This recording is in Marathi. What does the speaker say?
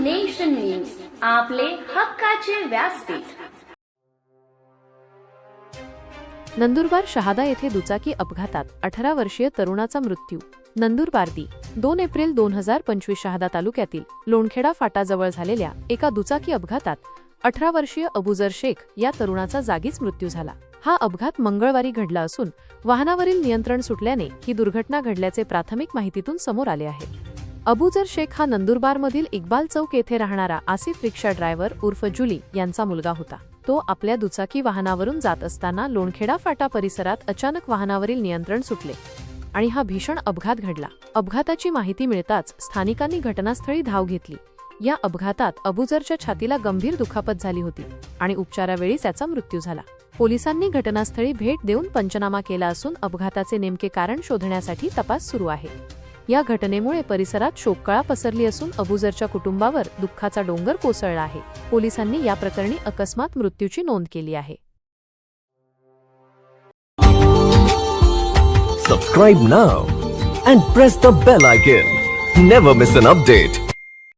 नेशन न्यूज आपले हक्काचे व्यासपीठ. नंदुरबार शहादा येथे दुचाकी अपघातात अठरा वर्षीय तरुणाचा मृत्यू. नंदुरबारदी दोन एप्रिल दोन हजार पंचवीस शहादा तालुक्यातील लोणखेडा फाटाजवळ झालेल्या एका दुचाकी अपघातात अठरा वर्षीय अबुजर शेख या तरुणाचा जागीच मृत्यू झाला. हा अपघात मंगळवारी घडला असून वाहनावरील नियंत्रण सुटल्याने ही दुर्घटना घडल्याचे प्राथमिक माहितीतून समोर आले आहे. अबुजर शेख हा नंदुरबारमधील इक्बाल चौक येथे राहणारा आसिफ रिक्षा ड्रायव्हर उर्फ जुली यांचा मुलगा होता. तो आपल्या दुचाकी वाहनावरून जात असताना लोणखेडा फाटा परिसरात अचानक वाहनावरील नियंत्रण सुटले आणि हा भीषण अपघात घडला. अपघाताची माहिती मिळताच स्थानिकांनी घटनास्थळी धाव घेतली. या अपघातात अबुजरच्या छातीला गंभीर दुखापत झाली होती आणि उपचारावेळी त्याचा मृत्यू झाला. पोलिसांनी घटनास्थळी भेट देऊन पंचनामा केला असून अपघाताचे नेमके कारण शोधण्यासाठी तपास सुरू आहे. या घटनेमुळे परिसरात शोककळा पसरली असून अबुजरच्या कुटुंबावर दुःखाचा डोंगर कोसळला आहे पोलिसांनी या प्रकरणी अकस्मात मृत्यूची नोंद केली आहे Subscribe now and press the bell icon. Never miss an update.